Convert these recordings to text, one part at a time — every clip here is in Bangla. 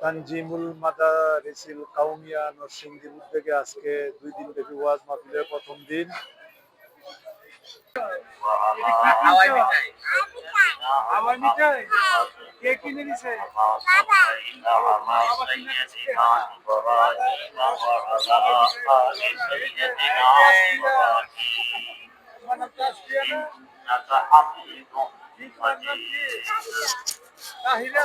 তানজিমুল মাদারিসিল কাউমিয়া নরসিংদীর উদ্যোগে আজকে দুই দিন ব্যাপী ওয়াজ মাহফিলের প্রথম দিন। তাহিরা।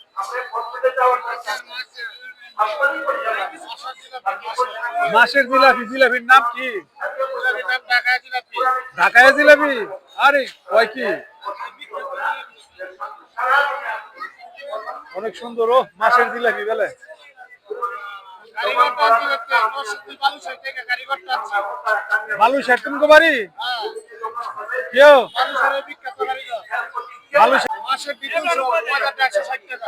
মাসের জিলাপি জিলাপির নাম কি? ঢাকায় জিলাপি? আরে কয় কি? অনেক সুন্দর ও মাসের জিলাপি বেলে। বালু শেখ তুমি বাড়ি? কেউ বালু মাসের বিপুল একশো ষাট টাকা।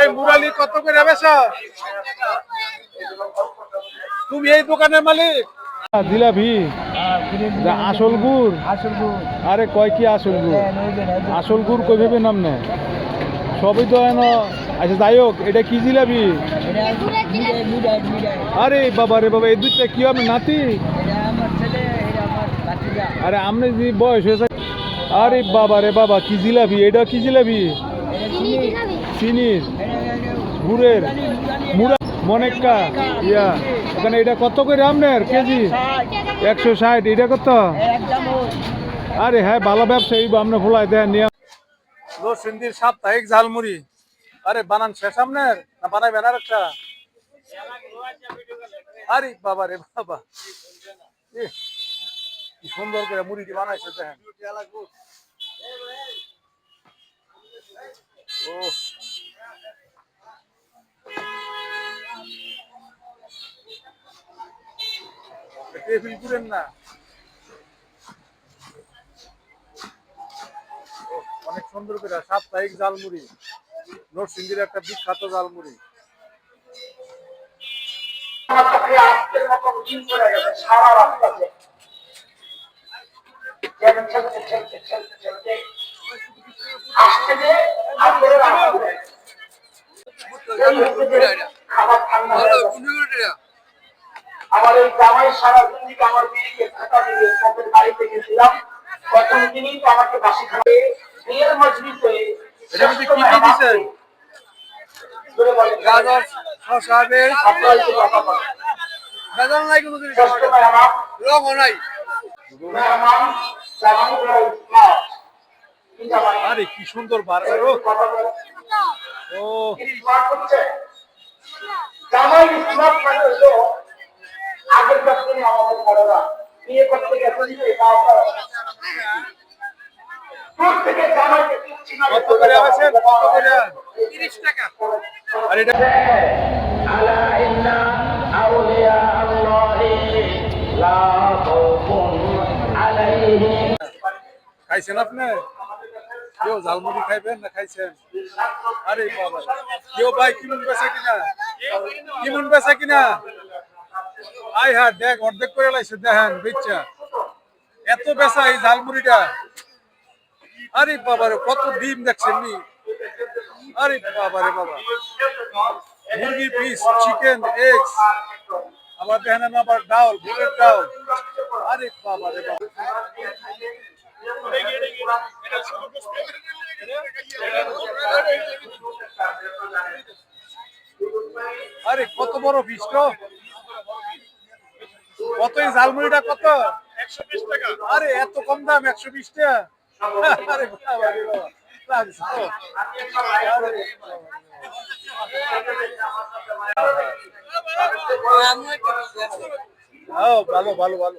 এই মুরালি কত করে বেচা তুমি এই দোকানের মালিক? জিলাপি। আসল গুড়? আসল গুড়। আরে কয় কি আসল গুড়? আসল গুড় কই ভেবে নাম নেয়? সবই তো এন আচ্ছা যাই হোক, এটা কি জিলাপি? আরে বাবা রে বাবা, এই দুধটা কি হবে নাতি? আরে আমনে যে বয়স হয়েছে, আরে বাবা রে বাবা, কি জিলাপি? এটা কি জিলাপি? চিনির গুড়ের। মুড়া মনেক্কা। ইয়া। ওখানে এটা কত করে আপনার, কেজি? একশো ষাট। এটা কত? আরে হ্যাঁ ভালো ব্যবসায়ী আমরা ভোলাই দেন, নিয়ে সিন্ধির সাপ্তাহিক ঝালমুড়ি। আরে, বানান শেষ আপনার? না বানাইবেন আর একটা আরে বাবা রে বাবা। কি সুন্দর করে মুড়িটি বানাইছে, দেখেন। ও টেবিল করেন না ও, অনেক সুন্দর সাপ্তাহিক জালমুড়ি নরসিংদীর একটা বিখ্যাত জালমুড়ি। আমার এই জামাই সারা আমার মেয়েকে থাকা দিয়ে বাড়িতে গেছিলাম প্রথম দিনই আমাকে বাসি খাবে। এটার মধ্যে কি কি দিছেন? গাজর শসা নাই কোনো জিনিস। নাই? আরে কি সুন্দর বার্গার ও? জামাই মানে দিনে আমাদের বড়রা বিয়ে করতে গেছে খাইছেন আপনি? কেউ ঝালমুড়ি খাইবেন না খাইছেন? আরে কেউ ভাই কিমন বেচা কিনা? কিমন বেচা কিনা? আই হ্যাঁ দেখ অর্ধেক করে লাইছে দেখেন বেচা। এত বেসা এই ঝালমুড়িটা। আরে বাবা রে, কত ডিম দেখছেন নি? আরে বাবা রে বাবা। মুরগির পিস চিকেন এগস আবার দেখেন আবার ডাউল বুটের ডাউল আরে বাবা রে বাবা। আরে কত বড় পিস তো কত এই ঝালমুড়িটা কত? আরে এত কম দাম, একশো বিশ টাকা। ভালো ভালো ভালো।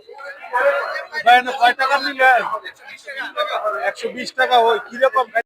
কয় টাকা নিলেন? একশো বিশ টাকা ওই কীরকম?